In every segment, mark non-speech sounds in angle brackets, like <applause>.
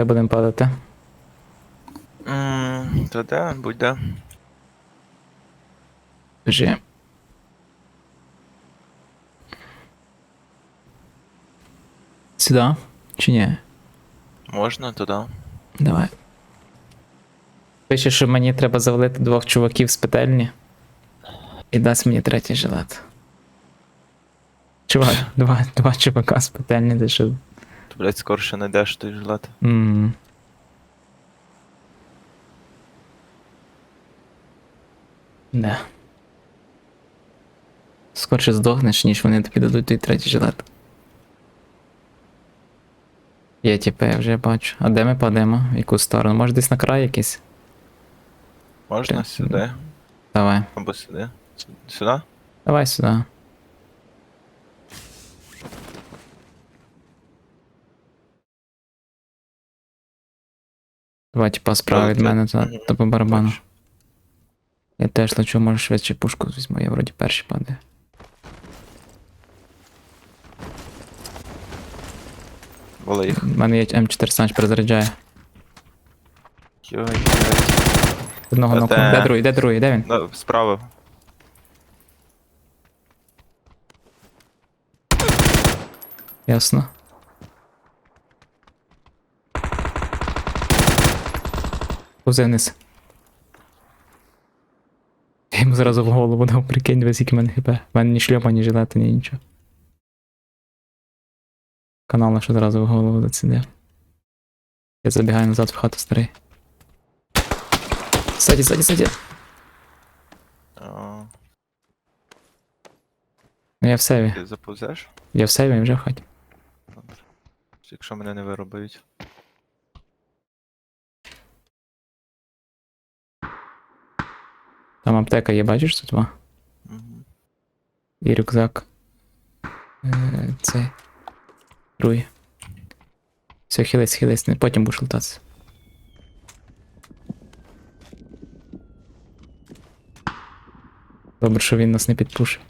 Де будемо падати? Ммм, то де, будь де. Кажи. Сюди? Чи ні? Можна туди. Давай. Пише, що мені треба завалити двох чуваків з петельні. І дасть мені третій жилет. Чувак, <laughs> два, два чувака з петельні. То, блядь, скорше знайдеш той жилет. М. Да. Скорше здохнеш, ніж вони тобі дадуть той третій жилет. Є тіпи, я вже бачу. А де ми падемо? В яку сторону? Може десь на край якийсь? Можна Де? сюди. Давай. Або сюди. Сю- Сюди? Давай сюди. Давай, типа, справа від мене та, та по барабану. Я теж лечу, може швидше пушку візьму, я вроді перший падаю. Були їх. У мене є М4 перезаряджає. Йой. Одного ноку. де? Де другий, де другий, де він? Ну, справа. Ясно. Повзе вниз. Я йому зразу в голову дав, прикинь, весь який мене хп. У мене ні шльома, ні жилета, ні нічого. Канал наш одразу в голову зацідив. Я забігаю назад в хату старий. Саді, саді, саді. Ну я в сейві. Ти заповзеш? Я в сейві вже в хаті. Добре. Якщо мене не виробають. Там аптека є, бачиш тут? Угу. І рюкзак. Е, цей. Другий. Все, хились, хились, потім будеш лутатися. Добре, що він нас не підпушив.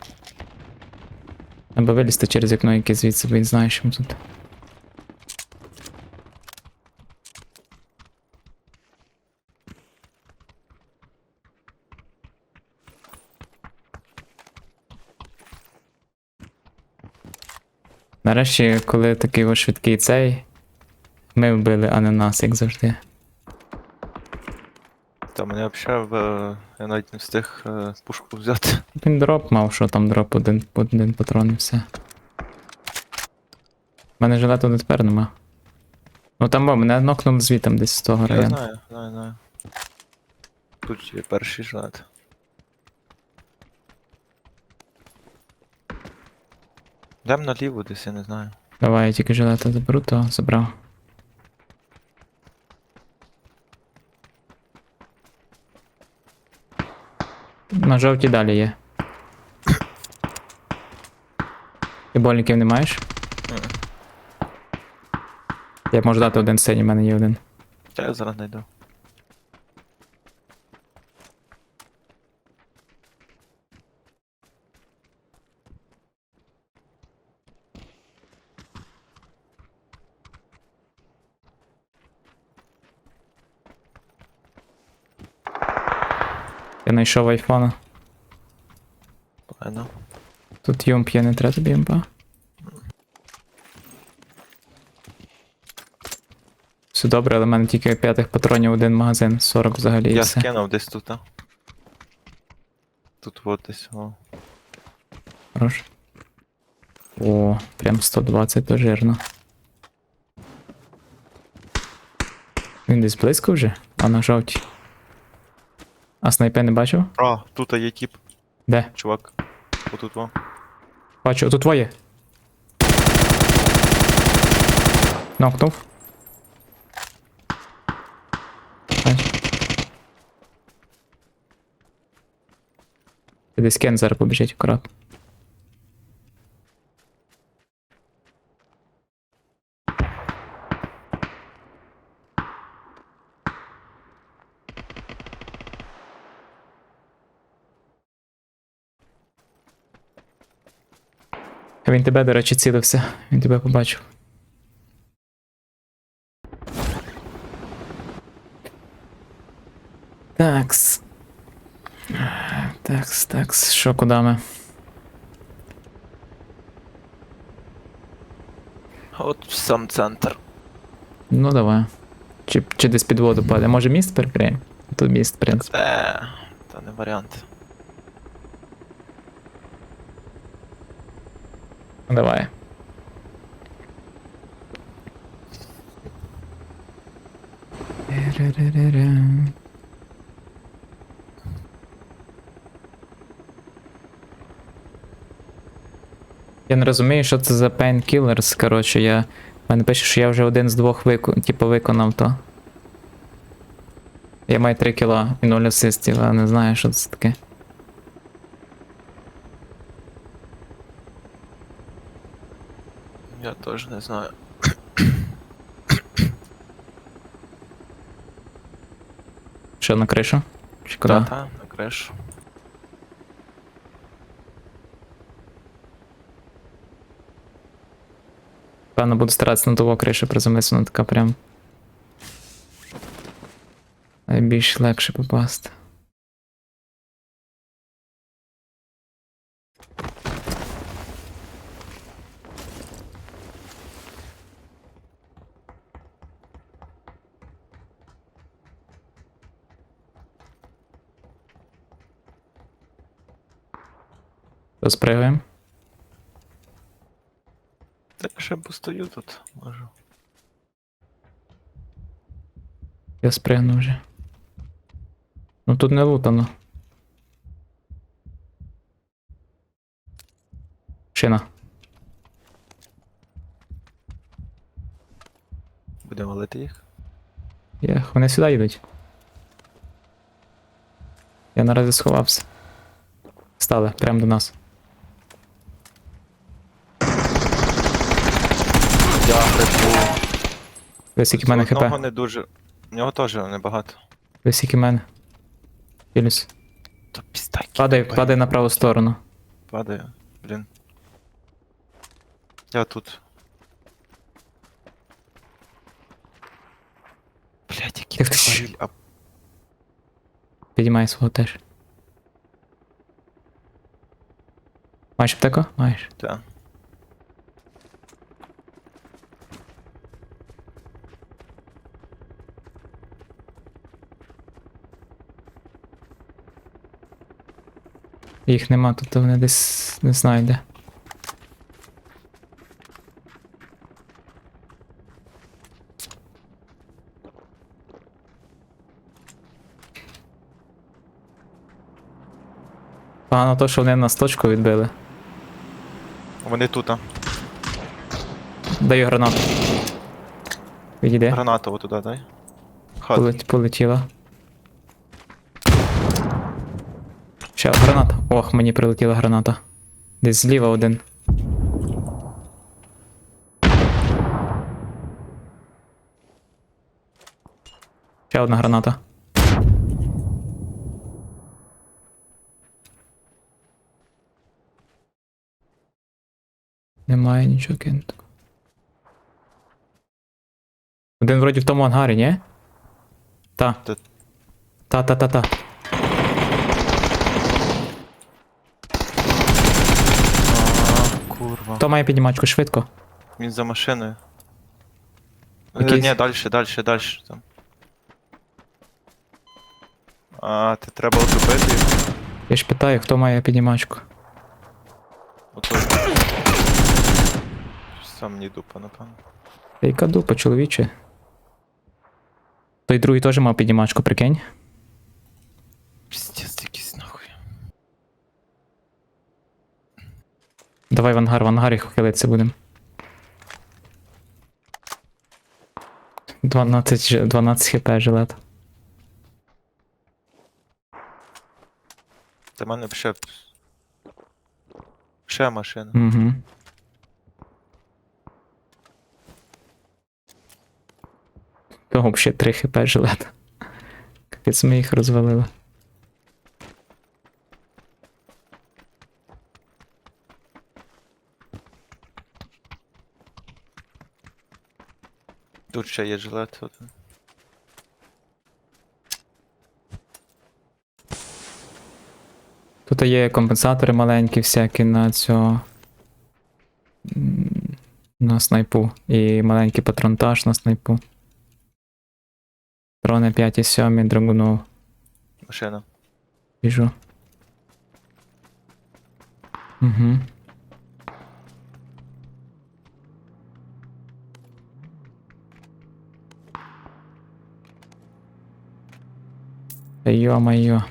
Або вилізти через вікно, яке звідси, бо він знає, що ми тут. Нарешті, коли такий ось швидкий цей, ми вбили, а не нас, як завжди. Та мене взагалі в... Я навіть не встиг е, пушку взяти. Він дроп мав, що там дроп один, один патрон і все. У мене жилету до тепер нема. Ну там бо, мене нокнули звітом десь з того Я знаю, знаю, знаю. Тут є перший жилет. Йдем наліво десь, я не знаю. Давай, я тільки жилета заберу, то забрав. На жовті далі є. Ти больників не маєш? Я можу дати один синій, в мене є один. Та я зараз знайду. Знайшов айфона. Ладно. Тут юмп є, не треба тобі юмпа. Все добре, але в мене тільки п'ятих патронів один магазин, 40 взагалі Я все. скинув десь тут. а. Тут от десь. О. Хорош. О, прям 120 то жирно. Він десь близько вже, а на жовтій. А снайпе не бачив? А, тут є тип, Де? чувак. Отут во. Бачу, тут твоє. Нокнув. Десь кен зараз побіжить акурат. Він тебе, до речі, цілився, він тебе побачив. Такс. Такс, такс, що куди ми? От сам центр. Ну давай. Чи, чи десь під воду падає. Може міст перекриємо? Тут міст, в принципі. Та, та не варіант. Давай. Я не розумію, що це за painkillers, коротше, я. Мене пише, що я вже один з двох вику... типу, виконав то. Я маю 3 кіла і 0 асистів, а не знаю, що це таке. Теж не знаю. Що на кришу? Чи куди? Та, та, на кришу. Певно, буду старатися на того кришу приземлитися, вона така прям. Найбільш легше попасти. Розпригуємо. Та я ще постою тут, можу. Я спригну вже. Ну тут не лутано. Шина. Будемо валити їх. Є, вони сюди йдуть. Я наразі сховався. Стали, прямо до нас. Я хрипу. Ви скільки в мене хп. Одного не дуже. У нього теж небагато. Ви скільки в мене. Філіс. То пістаки. Падай, падай на праву сторону. Падає. Блін. Я тут. Блять, який ти тваріль, а Підіймай свого теж. Маєш аптеку? Маєш. та. Їх нема, тут вони десь не знаю де. Погано то, що вони нас точку відбили. Вони тут. а. Даю гранату. Відійде. Гранату туди дай. Хат. Полет, полетіла. Ще граната. Ох, мені прилетіла граната. Десь зліва один. Ще одна граната. Немає нічого кинути. Один вроді в тому ангарі, ні? Та. Та- Та, та, та, та. А, Курва. Хто має піднімачку швидко? Він за машиною. Е, Якийсь- Ні, далі, далі, далі. Там. А, ти треба отупити його. Я ж питаю, хто має піднімачку. Ото. Сам мені дупа, напевно. Та Яка дупа, чоловіче. Той другий теж мав піднімачку, прикинь. Піздець Давай в ангар, в ангарі хилитися будемо. 12, ж- 12 хп жилет. Та в мене ще. Ще машина. Угу. Того ще 3 хп жилет. Капець ми їх розвалили. ще є жилет. Тут є компенсатори маленькі всякі на цього. На снайпу. І маленький патронтаж на снайпу. Трони 5 і 7, драгунов. Машина. Біжу. Угу. Та Йо-майо.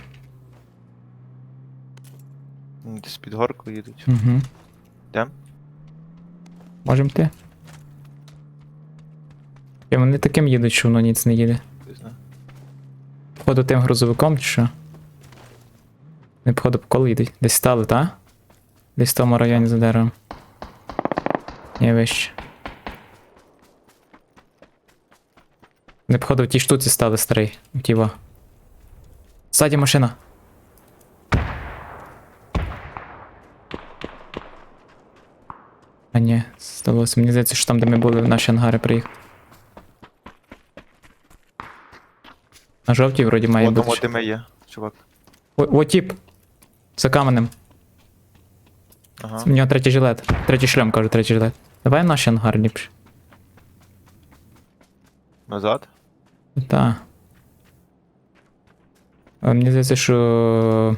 Десь під горку їдуть. Угу. Йдем? Можем ти? І вони таким їдуть, що воно ніц не їде. Не знаю. Походу тим грузовиком чи що? Не походу по колу їдуть. Десь стали, та? Десь в тому районі за деревом. Ні, вище. Не походу в тій штуці стали старий. У тіва. Ззаді машина. А ні, здалося. Мені здається, що там, де ми були, в наші ангари приїхали. На жовтій вроді має бути. де ми є, чувак. О, о, тіп. За каменем. Ага. У нього третій жилет. Третій шлем, кажу, третій жилет. Давай в наш ангар ліпше. Назад. Та. Мені здається, що.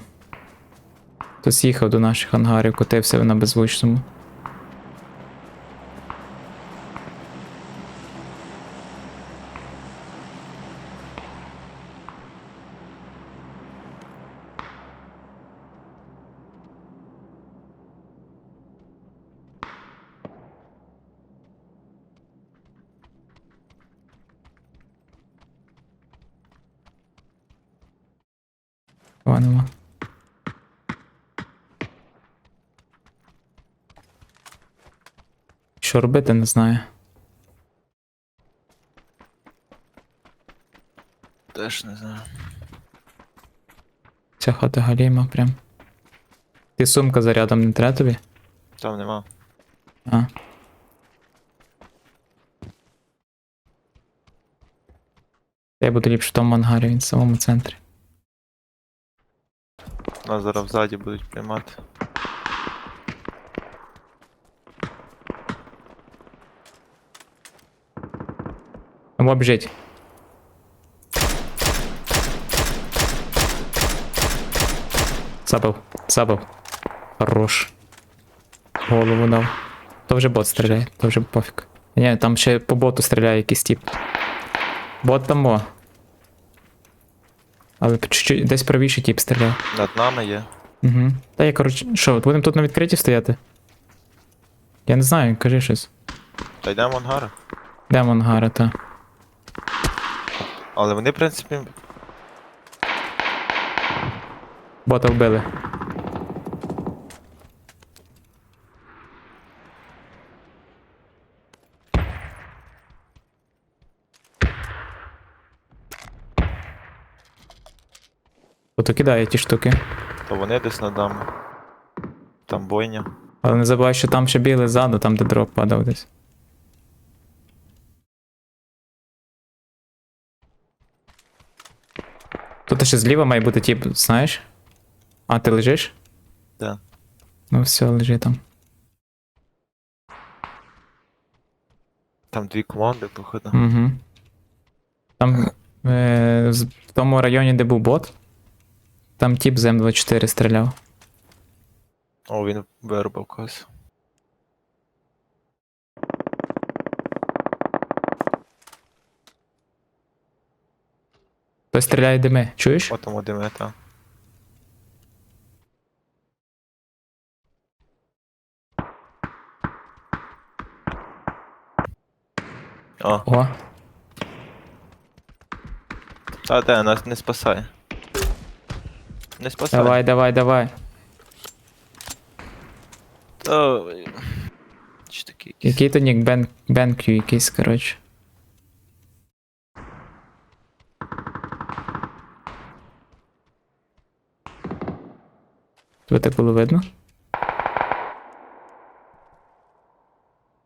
Хтось їхав до наших ангарів, котився на беззвучному. Ванемо. Що робити, не знаю. Теж не знаю. Ця хата галіма прям. Ти сумка зарядом не треба тобі? Там нема. А. Я буду ліпше в тому ангарі, він в самому центрі. Нас зараз ззаді будуть приймати. Або біжить. Забив, забив. Хорош. Голову дав. То вже бот стріляє, то вже пофіг. Ні, там ще по боту стріляє якийсь тип. Бот там о. Але чуть-чуть десь правіше тип стріляє. Над нами є. Угу. Та я, коротше, що, будемо тут на відкритті стояти? Я не знаю, кажи щось. Та йдемо в Йдемо Де Монгара, та. Але вони, в принципі, Бота вбили. Ото кидає ті штуки. то вони десь над нами. Там бойня. Але не забувай, що там ще білий ззаду, там де дроп падав десь. Тут ще зліва має бути тип, знаєш? А, ти лежиш? Да. Ну все, лежи там. Там дві команди, походу. Угу. Там е, в тому районі, де був бот, там тип з М24 стріляв. О, він вирубав когось. Хтось стріляє дими, чуєш? О, там один мета. О, О, та де, нас не спасай. Не спасай. давай, давай, давай. Та... Чи такий якийсь? Який то нік Бен, Бенкю якийсь, коротше. Тебе так було видно?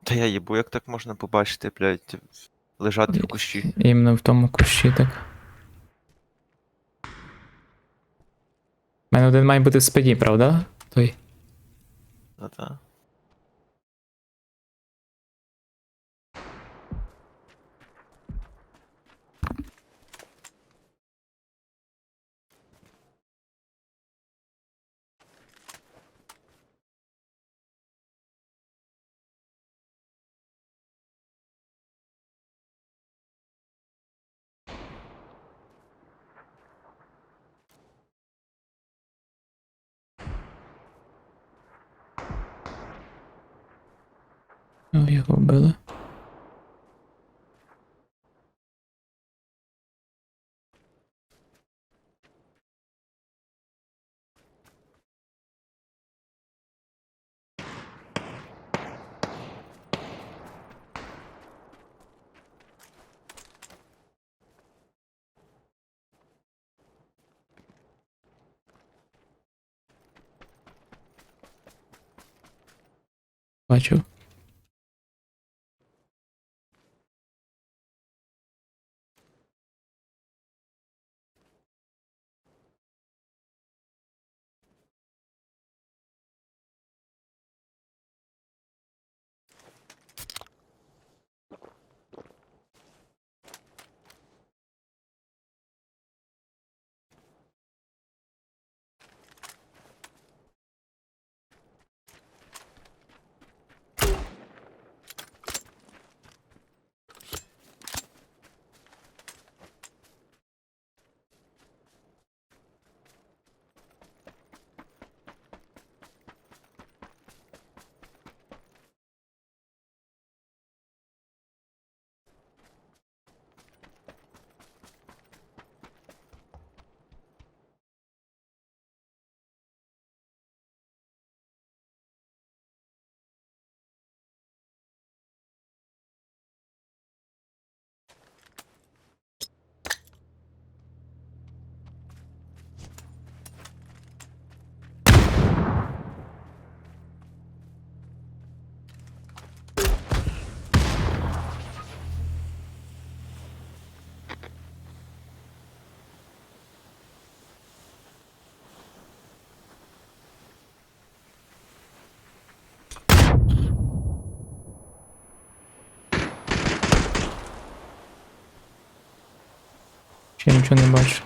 Та я їбу, як так можна побачити, блядь, лежати в кущі. Іменно в тому кущі так. Мене один має бути в спині, правда? Той. Та-та. О, його вбили. Бачив. Ще нічого не бачу.